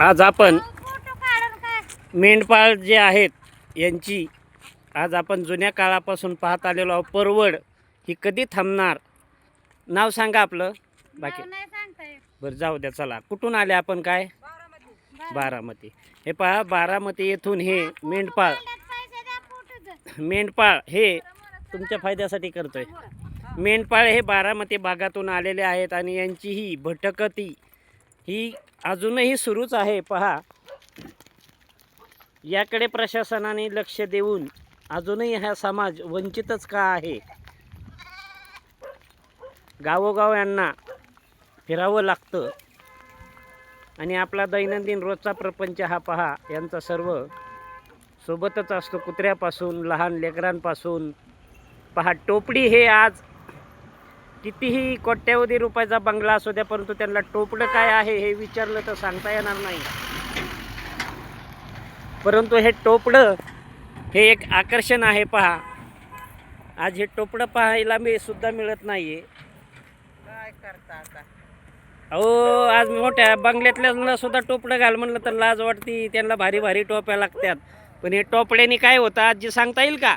आज आपण मेंढपाळ जे आहेत यांची आज आपण जुन्या काळापासून पाहत आलेलो आहोत. परवड ही कधी थांबणार? नाव सांगा आपलं. बाकी बरं जाऊ द्या चला. कुठून आले आपण काय? बारामती. हे पहा बारामती येथून हे मेंढपाळ मेंढपाळ हे तुमच्या फायद्यासाठी करतोय. मेंढपाळ हे बारामती भागातून आलेले आहेत आणि यांची ही भटकती. ही अजूनही सुरूच आहे पहा. याकडे प्रशासनाने लक्ष देऊन अजूनही हा समाज वंचितच का आहे? गावोगाव यांना फिरावं लागतं. आणि आपला दैनंदिन रोजचा प्रपंच हा पहा यांचा सर्व सोबतच असतो. कुत्र्यापासून लहान लेकरांपासून. पहा टोपडी हे आज कितीही कोट्यावधी रुपयाचा बंगला असू द्या परंतु त्यांना टोपडं काय आहे हे विचारलं तर सांगता येणार नाही. परंतु हे टोपडं हे एक आकर्षण आहे पहा. आज हे टोपडं पाहायला मी सुद्धा मिळत नाहीये. काय करता आता? अहो आज मोठ्या बंगल्यातल्याला सुद्धा टोपडं घाल म्हणलं तर लाज वाटती त्यांना भारी भारी टोप्या लागतात. पण हे टोपड्याने काय होतं आजी सांगता येईल का?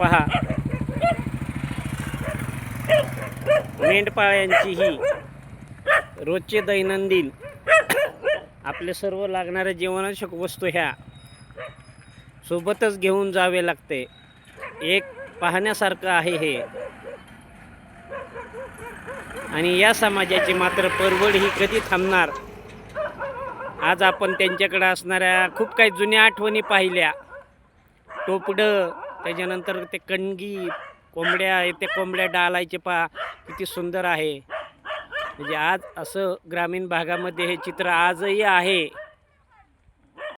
पहा. मेंढपाळ्यांची ही रोजचे दैनंदिन आपले सर्व लागणाऱ्या जीवनाशक वस्तू ह्या सोबतच घेऊन जावे लागते. एक पाहण्यासारखं आहे हे. आणि या समाजाची मात्र परवड ही कधी थांबणार? आज आपण त्यांच्याकडे असणाऱ्या खूप काही जुन्या आठवणी पाहिल्या. टोपडं त्याच्यानंतर ते कणगी कोंबड्या ते कोंबड्या डालायचे पा किती सुंदर आहे. म्हणजे आज असं ग्रामीण भागामध्ये हे चित्र आजही आहे.